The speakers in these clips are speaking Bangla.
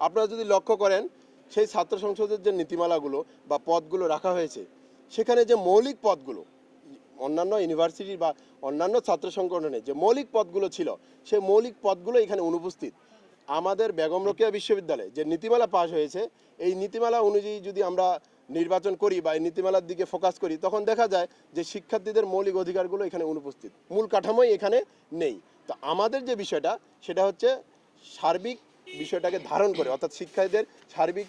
আপনারা যদি লক্ষ্য করেন, সেই ছাত্র সংসদের যে নীতিমালাগুলো বা পদগুলো রাখা হয়েছে, সেখানে যে মৌলিক পদগুলো, অন্যান্য ইউনিভার্সিটি বা অন্যান্য ছাত্র সংগঠনে যে মৌলিক পদগুলো ছিল, সেই মৌলিক পদগুলো এখানে অনুপস্থিত। আমাদের বেগম রোকেয়া বিশ্ববিদ্যালয়ে যে নীতিমালা পাশ হয়েছে, এই নীতিমালা অনুযায়ী যদি আমরা নির্বাচন করি বা এই নীতিমালার দিকে ফোকাস করি, তখন দেখা যায় যে শিক্ষার্থীদের মৌলিক অধিকারগুলো এখানে অনুপস্থিত। মূল কাঠামোই এখানে নেই। তো আমাদের যে বিষয়টা, সেটা হচ্ছে সার্বিক বিষয়টাকে ধারণ করে, অর্থাৎ শিক্ষার্থীদের সার্বিক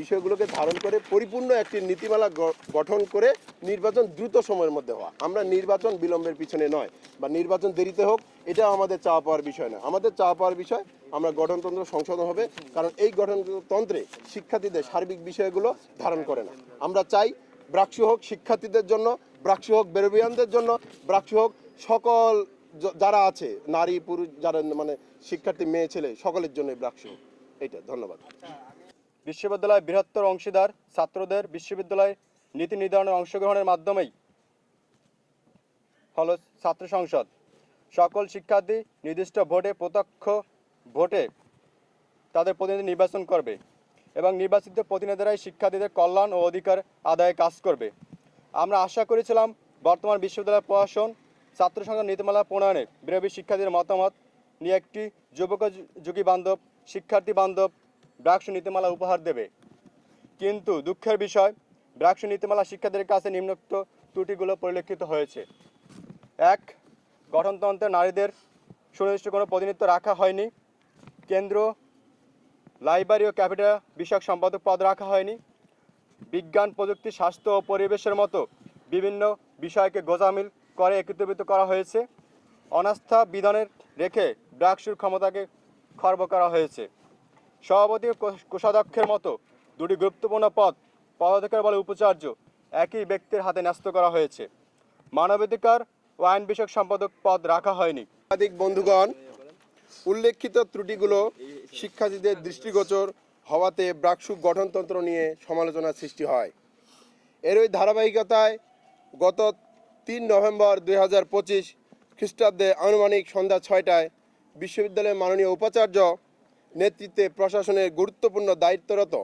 বিষয়গুলোকে ধারণ করে পরিপূর্ণ একটি নীতিমালা গঠন করে নির্বাচন দ্রুত সময়ের মধ্যে হওয়া। আমরা নির্বাচন বিলম্বের পিছনে নয়, বা নির্বাচন দেরিতে হোক এটা আমাদের চাওয়া পাওয়ার বিষয় না। আমাদের চাওয়া পাওয়ার বিষয়, আমরা গঠনতন্ত্র সংশোধন হবে, কারণ এই গঠনতন্ত্রে শিক্ষার্থীদের সার্বিক বিষয়গুলো ধারণ করে না। আমরা চাই ব্রাক্সু হোক শিক্ষার্থীদের জন্য, ব্রাক্সু হোক বেরবিয়ানদের জন্য, ব্রাক্সু হোক সকল যারা আছে, নারী, পুরুষ, যারা মানে শিক্ষার্থী, মেয়ে, ছেলে, সকলের জন্য ব্রাক্সু এটা ধন্যবাদ। বিশ্ববিদ্যালয় বৃহত্তর অংশীদার ছাত্রদের বিশ্ববিদ্যালয় নীতি নির্ধারণে অংশগ্রহণের মাধ্যমেই হলো ছাত্র সংসদ। সকল শিক্ষার্থী নির্দিষ্ট ভোটে প্রত্যক্ষ ভোটে তাদের প্রতিনিধি নির্বাচন করবে এবং নির্বাচিত প্রতিনিধিরাই শিক্ষার্থীদের কল্যাণ ও অধিকার আদায়ে কাজ করবে। আমরা আশা করেছিলাম বর্তমান বিশ্ববিদ্যালয় প্রশাসন ছাত্র সংসদ নীতিমালা প্রণয়নে বিরোধী শিক্ষার্থীদের মতামত নিয়ে একটি যুবক যুগী বান্ধব, শিক্ষার্থী বান্ধব ব্রাক্স নীতিমালা উপহার দেবে। কিন্তু দুঃখের বিষয়, ব্রাক্স নীতিমালা শিক্ষার্থীদের কাছে নিম্নোক্ত ত্রুটিগুলো পরিলক্ষিত হয়েছে। এক, গঠনতন্ত্রে নারীদের সুনির্দিষ্ট কোনো প্রতিনিধিত্ব রাখা হয়নি। কেন্দ্র, লাইব্রেরি ও ক্যাপিটাল বিষয়ক সম্পাদক পদ রাখা হয়নি। বিজ্ঞান, প্রযুক্তি, স্বাস্থ্য ও পরিবেশের মতো বিভিন্ন বিষয়কে গোজামিল করে একত্রিত করা হয়েছে। অনাস্থা বিধানের রেখে ব্রাকসুর ক্ষমতাকে খর্ব করা হয়েছে। সভাপতি ও কোষ- কোষাধ্যক্ষের মতো দুটি গুরুত্বপূর্ণ পদ পদাধিকার বলে উপাচার্য একই ব্যক্তির হাতে ন্যস্ত করা হয়েছে। মানবাধিকার ও আইন বিষয়ক সম্পাদক পদ রাখা হয়নি। সাংবাদিক বন্ধুগণ, উল্লেখিত ত্রুটিগুলো শিক্ষার্থীদের দৃষ্টিগোচর হওয়াতে ব্রাকসুক গঠনতন্ত্র নিয়ে সমালোচনার সৃষ্টি হয়। এরই ধারাবাহিকতায় গত তিন নভেম্বর দুই হাজার পঁচিশ খ্রিস্টাব্দে আনুমানিক সন্ধ্যা ছয়টায় বিশ্ববিদ্যালয়ের মাননীয় উপাচার্য নেতৃত্বে প্রশাসনের গুরুত্বপূর্ণ দায়িত্বরত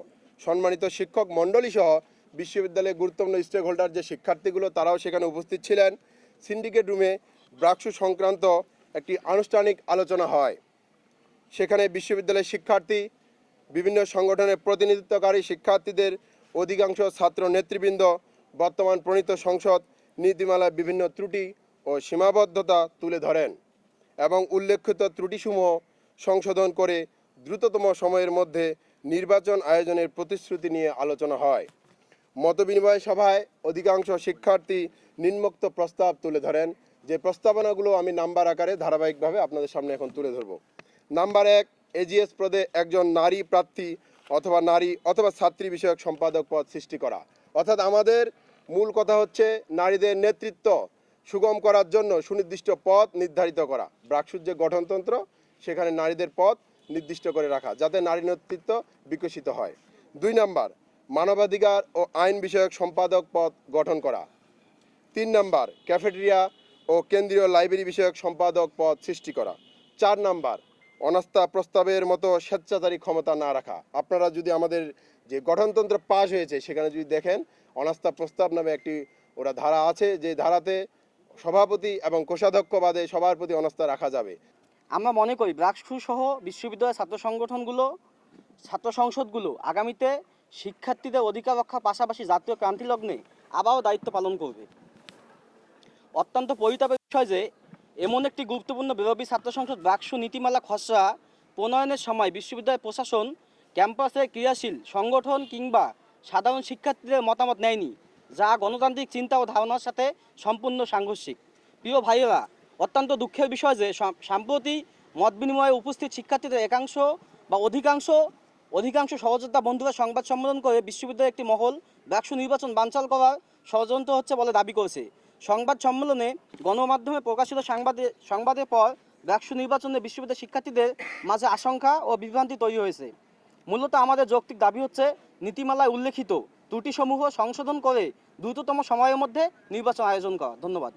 সম্মানিত শিক্ষক মণ্ডলী সহ বিশ্ববিদ্যালয়ের গুরুত্বপূর্ণ স্টেক হোল্ডার যে শিক্ষার্থীগুলো, তারাও সেখানে উপস্থিত ছিলেন। সিন্ডিকেট রুমে ব্রাকসু সংক্রান্ত একটি আনুষ্ঠানিক আলোচনা হয়। সেখানে বিশ্ববিদ্যালয়ের শিক্ষার্থী, বিভিন্ন সংগঠনের প্রতিনিধিত্বকারী শিক্ষার্থীদের অধিকাংশ ছাত্র নেতৃবৃন্দ, বর্তমান প্রণীত সংসদ নীতিমালার বিভিন্ন ত্রুটি ও সীমাবদ্ধতা তুলে ধরেন এবং উল্লেখিত ত্রুটিসমূহ সংশোধন করে দ্রুততম সময়ের মধ্যে নির্বাচন আয়োজনের প্রতিশ্রুতি নিয়ে আলোচনা হয়। মতবিনিময় সভায় অধিকাংশ শিক্ষার্থী নিম্নোক্ত প্রস্তাব তুলে ধরেন। যে প্রস্তাবনাগুলো আমি নাম্বার আকারে ধারাবাহিকভাবে আপনাদের সামনে এখন তুলে ধরব। নাম্বার এক, এজিএস পদে একজন নারী প্রার্থী অথবা নারী অথবা ছাত্রী বিষয়ক সম্পাদক পদ সৃষ্টি করা। অর্থাৎ আমাদের মূল কথা হচ্ছে নারীদের নেতৃত্ব সুগম করার জন্য সুনির্দিষ্ট পথ নির্ধারিত করা। ব্রাকসুর যে গঠনতন্ত্র, সেখানে নারীদের পথ নির্দিষ্ট করে রাখা, যাতে নারী নেতৃত্ব বিকশিত হয়। দুই নাম্বার, মানবাধিকার ও আইন বিষয়ক সম্পাদক পদ গঠন করা। তিন নাম্বার, ক্যাফেটেরিয়া ও কেন্দ্রীয় লাইব্রেরি বিষয়ক সম্পাদক পদ সৃষ্টি করা। চার নাম্বার, অনাস্থা প্রস্তাবের মতো স্বেচ্ছাচারী ক্ষমতা না রাখা। আপনারা যদি আমাদের যে গঠনতন্ত্র পাশ হয়েছে, সেখানে যদি দেখেন অনাস্থা প্রস্তাব নামে একটি ওরা ধারা আছে, যে ধারাতে সভাপতি এবং কোষাধ্যক্ষ বাদে সবার প্রতি অনাস্থা রাখা যাবে। আমরা মনে করি ব্রাকসু সহ বিশ্ববিদ্যালয়ের ছাত্র সংগঠনগুলো, ছাত্র সংসদগুলো আগামীতে শিক্ষার্থীদের অধিকার রক্ষার পাশাপাশি জাতীয় ক্রান্তি লগ্নে আবারও দায়িত্ব পালন করবে। অত্যন্ত পরিতাপের বিষয় যে, এমন একটি গুরুত্বপূর্ণ বিরোধী ছাত্র সংসদ ব্রাকসু নীতিমালা খসড়া প্রণয়নের সময় বিশ্ববিদ্যালয় প্রশাসন ক্যাম্পাসে ক্রিয়াশীল সংগঠন কিংবা সাধারণ শিক্ষার্থীদের মতামত নেয়নি, যা গণতান্ত্রিক চিন্তা ও ধারণার সাথে সম্পূর্ণ সাংঘর্ষিক। প্রিয় ভাইয়েরা, অত্যন্ত দুঃখের বিষয় যে সাম- সাম্প্রতি মত বিনিময়ে উপস্থিত শিক্ষার্থীদের একাংশ বা অধিকাংশ অধিকাংশ সহযোদ্ধা বন্ধুরা সংবাদ সম্মেলন করে বিশ্ববিদ্যালয়ের একটি মহল ব্যাকসু নির্বাচন বানচাল করার ষড়যন্ত্র হচ্ছে বলে দাবি করেছে। সংবাদ সম্মেলনে গণমাধ্যমে প্রকাশিত সাংবাদে, সংবাদের পর ব্যাকসু নির্বাচনে বিশ্ববিদ্যালয়ের শিক্ষার্থীদের মাঝে আশঙ্কা ও বিভ্রান্তি তৈরি হয়েছে। মূলত আমাদের যৌক্তিক দাবি হচ্ছে নীতিমালায় উল্লেখিত ত্রুটিসমূহ সংশোধন করে দ্রুততম সময়ের মধ্যে নির্বাচন আয়োজন করা। ধন্যবাদ।